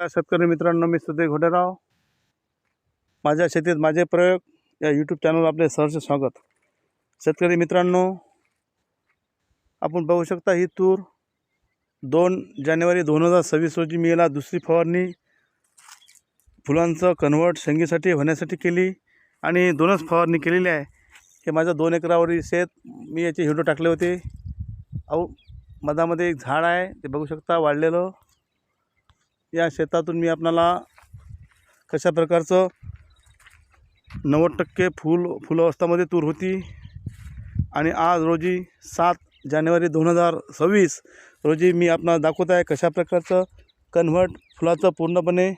शेतकरी मित्रांनो मी सुधीर घोडेराव. माझ्या शेतीत माझे प्रयोग या यूट्यूब चॅनल आपले सहर्ष स्वागत. शेतकरी मित्रांनो आपण बघू शकता ही तूर दोन जानेवारी दोन हजार सव्वीस रोजी मी याला दुसरी फवारणी फुलांचं कन्वर्ट शेंगीसाठी होण्यासाठी केली आणि दोनच फवारणी केलेली आहे. हे माझं दोन एकरावरील शेत मी याचे हिडो टाकले होते. अहो मधामध्ये एक झाड आहे ते बघू शकता वाढलेलं. या शेतातून मी आपणाला कशा प्रकारचं नव्वद टक्के फूल फुल अवस्थामध्ये तूर होती. आणि आज रोजी सात जानेवारी दोन हजार सव्वीस रोजी मी आपणाला दाखवत आहे कशा प्रकारचं कन्व्हर्ट फुलाचं पूर्णपणे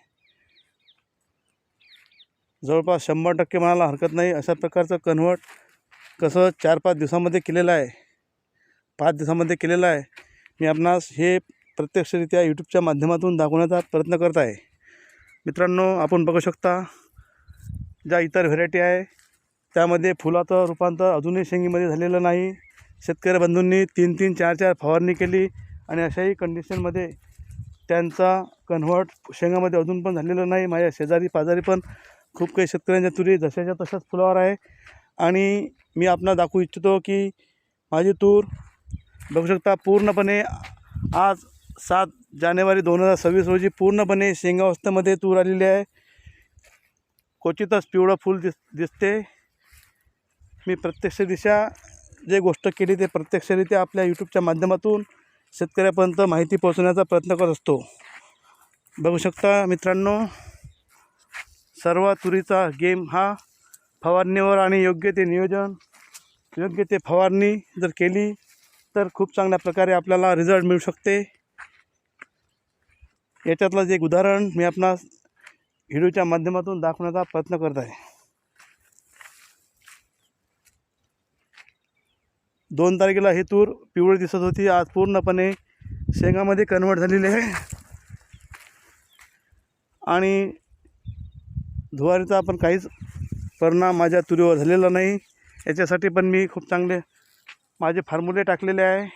जवळपास शंभर टक्के म्हणायला हरकत नाही. अशा प्रकारचं कन्व्हर्ट कसं चार पाच दिवसामध्ये केलेलं आहे पाच दिवसामध्ये केलेलं आहे. मी आपणास हे प्रत्यक्षरित्या यूट्यूबच्या माध्यमातून दाखवण्याचा प्रयत्न करत आहे. मित्रांनो आपण बघू शकता ज्या इतर व्हेरायटी आहे त्यामध्ये फुलाचं रूपांतर अजूनही शेंगीमध्ये झालेलं नाही. शेतकरी बंधूंनी तीन तीन चार चार फवारणी केली आणि अशाही कंडिशनमध्ये त्यांचा कन्व्हर्ट शेंगामध्ये अजून पण झालेलं नाही. माझ्या शेजारी पाजारी पण खूप काही शेतकऱ्यांच्या तुरी जशाच्या तशाच फुलावर आहे. आणि मी आपणा दाखवू इच्छितो की माझी तूर बघू शकता पूर्णपणे आज सात जानेवारी दोन हजार सव्वीस रोजी पूर्णपणे शेंगावस्थेमध्ये तूर आलेली आहे. क्वचितच पिवळं फूल दिस दिसते. मी प्रत्यक्ष दिशा जे गोष्ट केली ते प्रत्यक्षरित्या आपल्या यूट्यूबच्या माध्यमातून शेतकऱ्यापर्यंत माहिती पोहोचवण्याचा प्रयत्न करत असतो. बघू शकता मित्रांनो सर्व तुरीचा गेम हा फवारणीवर आणि योग्य ते नियोजन योग्य ते फवारणी जर केली तर खूप चांगल्या प्रकारे आपल्याला रिझल्ट मिळू शकते. याच्यातलं जे एक उदाहरण मी आपणास व्हिडिओच्या माध्यमातून दाखवण्याचा प्रयत्न करत आहे. दोन तारखेला ही तूर पिवळी दिसत होती. आज पूर्णपणे शेंगामध्ये कन्वर्ट झालेली आहे. आणि धुवारीचा पण काहीच परिणाम माझ्या तुरीवर झालेला नाही. याच्यासाठी पण मी खूप चांगले माझे फॉर्म्युले टाकलेले आहे.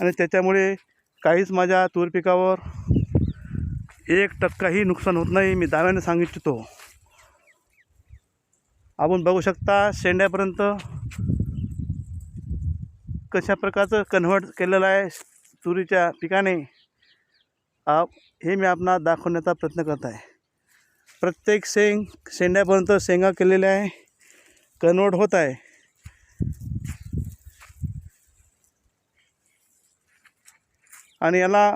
आणि त्याच्यामुळे काहीच माझ्या तूर पिकावर एक टक्काही नुकसान होत नाही मी दाव्याने सांगू इच्छितो आपण बघू शकता शेंड्यापर्यंत कशा प्रकारचं कन्व्हर्ट केलेलं आहे तुरीच्या पिकाने आप हे मी आपणा दाखवण्याचा प्रयत्न करत आहे. प्रत्येक शेंग शेंड्यापर्यंत शेंगा केलेल्या आहे कन्वर्ट होत आहे. आणि याला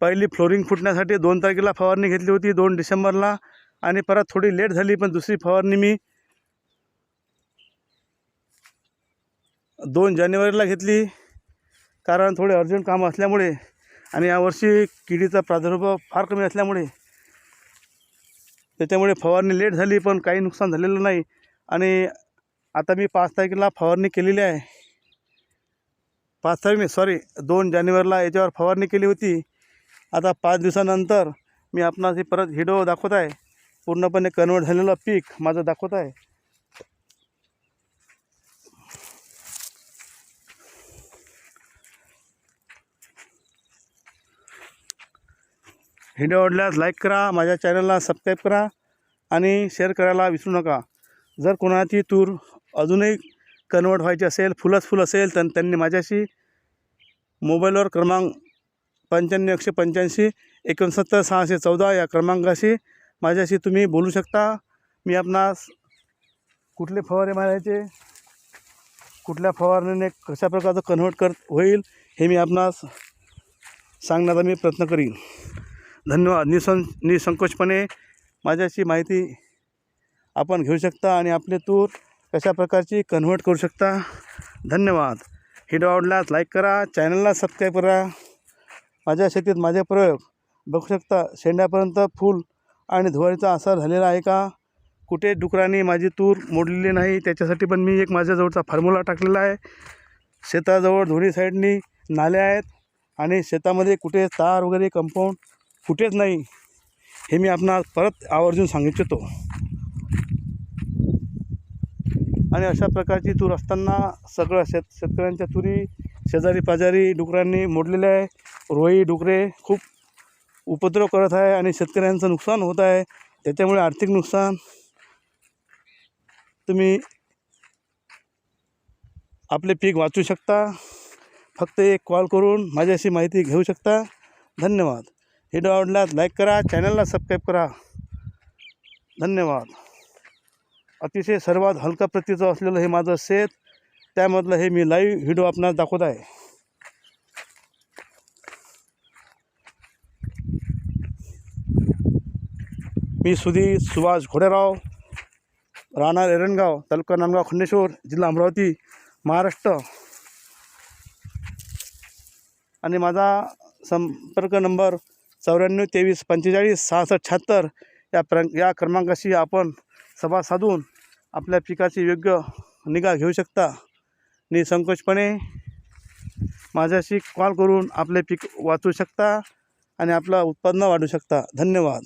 पहिली फ्लोरिंग फुटण्यासाठी दोन तारखेला फवारणी घेतली होती दोन डिसेंबरला. आणि परत थोडी लेट झाली पण दुसरी फवारणी मी दोन जानेवारीला घेतली. कारण थोडे अर्जंट काम असल्यामुळे आणि यावर्षी किडीचा प्रादुर्भाव फार कमी असल्यामुळे त्याच्यामुळे फवारणी लेट झाली पण काही नुकसान झालेलं नाही. आणि आता मी पाच तारखेला फवारणी केलेली आहे. पाच तारीख नाही सॉरी दोन जानेवारीला याच्यावर फवारणी केली होती. आता पाच दिवसानंतर मी आपणास हे परत हिडो दाखवत आहे. पूर्णपणे कन्वर्ट झालेलं पीक माझं दाखवत आहे. व्हिडिओ आवडल्यास लाईक करा माझ्या चॅनलला सबस्क्राईब करा आणि शेअर करायला विसरू नका. जर कोणाची तूर अजूनही कन्वर्ट व्हायची असेल फुलच फुल असेल तर त्यांनी माझ्याशी मोबाईलवर क्रमांक पंच्याण्णव एकशे पंच्याऐंशी एकोणसत्तर सहाशे चौदा या क्रमांकाशी माझ्याशी तुम्ही बोलू शकता. मी आपणास कुठले फवारे मारायचे कुठल्या फवारणीने कशा प्रकारचं कन्व्हर्ट कर होईल हे मी आपणास सांगण्याचा मी प्रयत्न करीन. धन्यवाद. निसं निसंकोचपणे माझ्याशी माहिती आपण घेऊ शकता आणि आपले तूर कशा प्रकारची कन्व्हर्ट करू शकता. धन्यवाद. व्हिडिओ आवडल्यास लाईक करा चॅनलला सबस्क्राईब करा. माझ्या शेतीत माझे प्रयोग. बघू शकता शेंड्यापर्यंत फूल आणि धुवारीचा असा झालेला आहे का? कुठे डुकरांनी माझी तूर मोडलेली नाही त्याच्यासाठी पण मी एक माझ्याजवळचा फॉर्म्युला टाकलेला आहे. शेताजवळ दोन्ही साईडनी नाल्या आहेत आणि शेतामध्ये कुठे तार वगैरे कंपाऊंड कुठेच नाही हे मी आपणास परत आवर्जून सांगू इच्छितो. आणि अशा प्रकारची तूर असताना सगळं शेत शेतकऱ्यांच्या तुरी शेजारी पाजारी डुकरांनी मोडलेले आहे. रोई डुकरे खूप उपद्रव करत आहे आणि शेतकऱ्यांचं नुकसान होत आहे. त्याच्यामुळे आर्थिक नुकसान. तुम्ही आपले पीक वाचू शकता. फक्त एक कॉल करून माझ्याशी माहिती घेऊ शकता. धन्यवाद. व्हिडिओ आवडल्यास लाईक करा. चॅनलला सबस्क्राईब करा. धन्यवाद. अतिशय सर्वात हलका प्रतीचं असलेलं हे माझं शेत. त्यामधलं हे मी लाईव्ह व्हिडिओ आपणास दाखवत आहे. मी सुधीर सुभाष घोडेराव राहणार एरणगाव तालुका नांदगाव खंडेश्वर जिल्हा अमरावती महाराष्ट्र. आणि माझा संपर्क नंबर चौऱ्याण्णव तेवीस पंचेचाळीस सहासष्ट शहात्तर या प्र या क्रमांकाशी आपण सभा साधून आपल्या पिकाची योग्य निगा घेऊ शकता. निसंकोचपणे माझ्याशी कॉल करून आपले पीक वाचू शकता आणि आपलं उत्पन्न वाढू शकता. धन्यवाद.